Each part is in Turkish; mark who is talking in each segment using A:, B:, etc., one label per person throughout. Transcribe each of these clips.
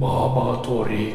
A: Baba Torik.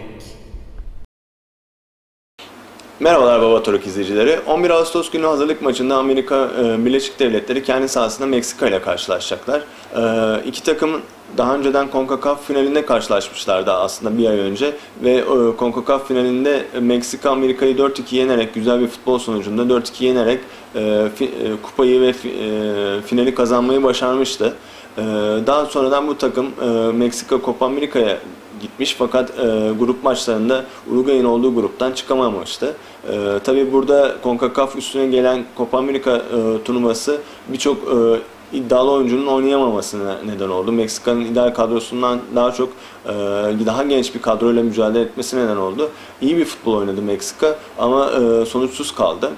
B: Merhabalar Baba Toruk izleyicileri. 11 Ağustos günü hazırlık maçında Amerika e, Birleşik Devletleri kendi sahasında Meksika ile karşılaşacaklar. E, iki takım daha önceden CONCACAF finalinde karşılaşmışlardı aslında bir ay önce ve e, CONCACAF finalinde Meksika Amerika'yı 4-2 yenerek güzel bir futbol sonucunda 4-2 yenerek e, fi- e, kupayı ve fi- e, finali kazanmayı başarmıştı. E, daha sonradan bu takım e, Meksika Copa Amerika'ya gitmiş fakat e, grup maçlarında Uruguay'ın olduğu gruptan çıkamamıştı. E, Tabi burada CONCACAF üstüne gelen Copa Amerika e, turnuvası birçok e, iddialı oyuncunun oynayamamasına neden oldu. Meksika'nın ideal kadrosundan daha çok e, daha genç bir kadroyla mücadele etmesine neden oldu. İyi bir futbol oynadı Meksika ama e, sonuçsuz kaldı.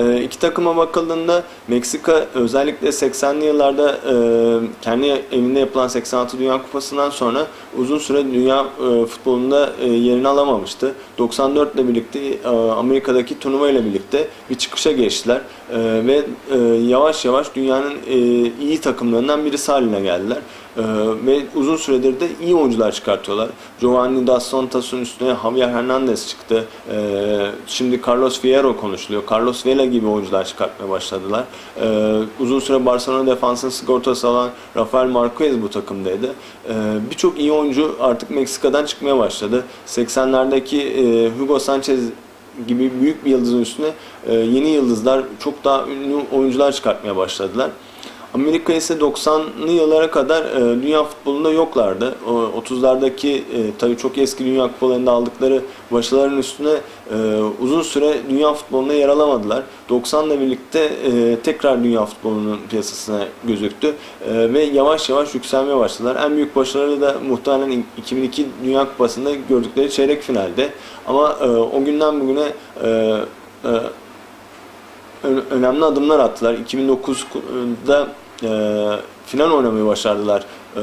B: E, iki takıma bakıldığında Meksika özellikle 80'li yıllarda e, kendi evinde yapılan 86 Dünya Kupası'ndan sonra uzun süre dünya e, futbolunda e, yerini alamamıştı. 94 ile birlikte Amerika'daki turnuva ile birlikte bir çıkışa geçtiler ve yavaş yavaş dünyanın iyi takımlarından birisi haline geldiler. E, ve uzun süredir de iyi oyuncular çıkartıyorlar. Giovanni Dos Santos'un üstüne Javier Hernandez çıktı. E, şimdi Carlos Fierro konuşuluyor. Carlos Vela gibi oyuncular çıkartmaya başladılar. E, uzun süre Barcelona defansının sigortası alan Rafael Marquez bu takımdaydı. E, Birçok iyi oyuncu artık Meksika'dan çıkmaya başladı. 80'lerdeki e, Hugo Sanchez gibi büyük bir yıldızın üstüne e, yeni yıldızlar, çok daha ünlü oyuncular çıkartmaya başladılar. Amerika ise 90'lı yıllara kadar e, dünya futbolunda yoklardı. O 30'lardaki e, tabii çok eski dünya kupalarında aldıkları başarıların üstüne e, uzun süre dünya futbolunda yer alamadılar. 90'la birlikte e, tekrar dünya futbolunun piyasasına gözüktü e, ve yavaş yavaş yükselmeye başladılar. En büyük başarıları da muhtemelen 2002 Dünya Kupası'nda gördükleri çeyrek finalde. Ama e, o günden bugüne e, e, önemli adımlar attılar. 2009'da e, final oynamayı başardılar e,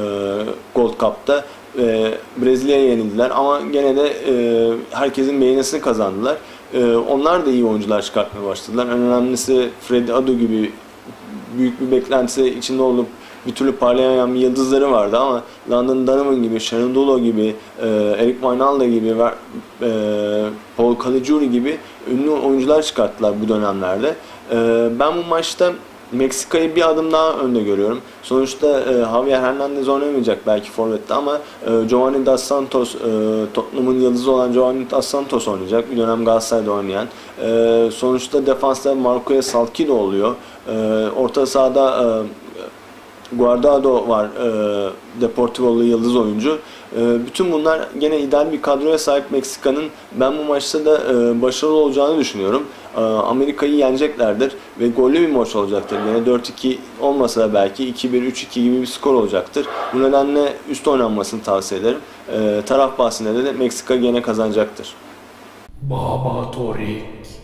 B: Gold Cup'ta. E, Brezilya'ya yenildiler ama gene de e, herkesin beğenisini kazandılar. E, onlar da iyi oyuncular çıkartmaya başladılar. En önemlisi Freddy Adu gibi büyük bir beklentisi içinde olup bir türlü parlayan yıldızları vardı ama London Donovan gibi, Sharon Dolo gibi, e, Eric Wijnaldum gibi, e, Paul Caligiuri gibi ünlü oyuncular çıkarttılar bu dönemlerde. E, ben bu maçta Meksika'yı bir adım daha önde görüyorum. Sonuçta e, Javier Hernandez oynamayacak belki forvette ama e, Giovanni Dos Santos, e, Tottenham'ın yıldızı olan Giovanni Dos Santos oynayacak. Bir dönem Galatasaray'da oynayan. E, sonuçta defansta Marco Salcido oluyor. E, orta sahada e, Guardado var, e, Deportivo'lu yıldız oyuncu. E, bütün bunlar gene ideal bir kadroya sahip Meksika'nın ben bu maçta da e, başarılı olacağını düşünüyorum. E, Amerika'yı yeneceklerdir ve gollü bir maç olacaktır. Gene 4-2 olmasa da belki 2-1, 3-2 gibi bir skor olacaktır. Bu nedenle üst oynanmasını tavsiye ederim. E, taraf bahsinde de Meksika gene kazanacaktır.
A: Baba Torik.